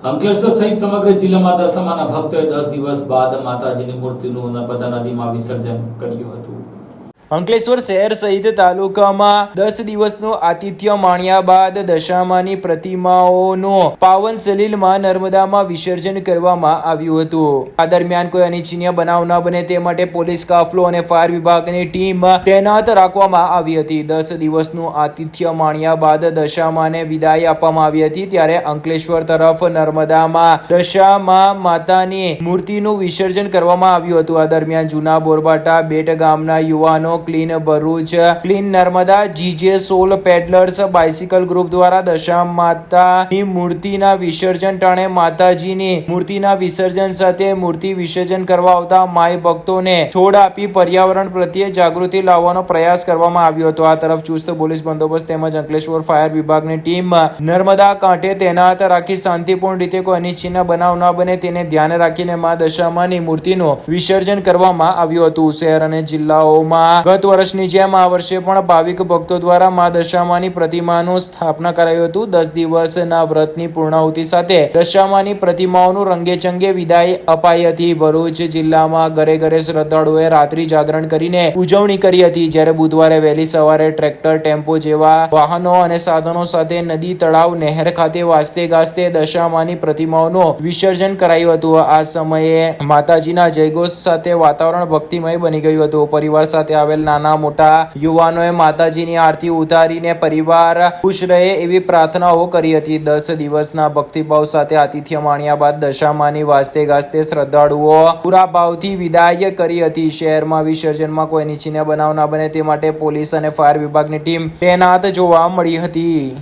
અંકલેશ્વર સહિત સમગ્ર જિલ્લામાં દસમાના ભક્તોએ દસ દિવસ બાદ માતાજીની મૂર્તિનું નર્મદા નદીમાં વિસર્જન કર્યું હતું. અંકલેશ્વર શહેર સહિત તાલુકામાં દસ દિવસનું આતિથ્ય માણ્યા બાદ દશામાની પ્રતિમાઓનો પાવન સલીલમાં નર્મદામાં વિસર્જન કરવામાં આવ્યું હતું. આ દરમિયાન કોઈ અનિચ્છનીય બનાવ ન બને તે માટે પોલીસ, કાફલો અને ફાયર વિભાગની ટીમ તૈનાત રાખવામાં આવી હતી. દસ દિવસનું આતિથ્ય માણ્યા બાદ દશામાને વિદાય આપવામાં આવી હતી ત્યારે અંકલેશ્વર તરફ નર્મદામાં દશામા માતાની મૂર્તિનું વિસર્જન કરવામાં આવ્યું હતું. આ દરમિયાન જૂના બોરબાટા બેટ ગામના યુવાનો clean Bharuch clean Narmada GJ soul pedalers bicycle group દ્વારા દશા માતાની મૂર્તિના વિસર્જન ટાણે માતાજીની મૂર્તિના વિસર્જન સાથે મૂર્તિ વિસર્જન કરવા આવતા માય ભક્તોને છોડ આપી પર્યાવરણ પ્રત્યે જાગૃતિ લાવવાનો પ્રયાસ કરવામાં આવ્યો હતો. આ તરફ ચુસ્ત પોલીસ બંદોબસ્ત તેમજ અંકલેશ્વર ફાયર વિભાગની ટીમ નર્મદા કાંઠે તૈનાત રાખી શાંતિપૂર્ણ રીતે કોઈ અનિચ્છનીય બનાવ ન બને તેને ધ્યાને રાખીને મા દશામાની મૂર્તિનું વિસર્જન કરવામાં આવ્યું હતું. શહેર અને જિલ્લાઓમાં ગત વર્ષની જેમ આ વર્ષે પણ ભાવિક ભક્તો દ્વારા મા દશામાની પ્રતિમાનું સ્થાપના કરાયું હતું. દસ દિવસના વ્રતની પૂર્ણાહુતિ સાથે દશામાની પ્રતિમાઓનું રંગેચંગે વિદાય અપાઈ હતી. ભરૂચ જિલ્લામાં ઘરે ઘરે શ્રદ્ધાળુઓએ રાત્રિ જાગરણ કરીને ઉજવણી કરી હતી. જ્યારે બુધવારે વહેલી સવારે ટ્રેક્ટર, ટેમ્પો જેવા વાહનો અને સાધનો સાથે નદી, તળાવ, નહેર ખાતે વાસ્તે ગાસ્તે દશામાની પ્રતિમાઓનું વિસર્જન કરાયું હતું. આ સમયે માતાજીના જયઘોષ સાથે વાતાવરણ ભક્તિમય બની ગયું હતું. પરિવાર સાથે આવેલ નાના મોટા યુવાનોએ માતાજીની આરતી ઉતારીને પરિવાર ખુશ રહે એવી પ્રાર્થનાઓ કરી હતી. દસ દિવસના ભક્તિભાવ સાથે આતિથ્ય માણ્યા બાદ દશામાની વાસ્તે ગાજતે શ્રદ્ધાળુઓ પૂરા ભાવથી વિદાય કરી હતી. શહેરમાં વિસર્જનમાં કોઈ નીચીને બનાવ ના બને તે માટે પોલીસ અને ફાયર વિભાગની ટીમ તૈનાત જોવા મળી હતી.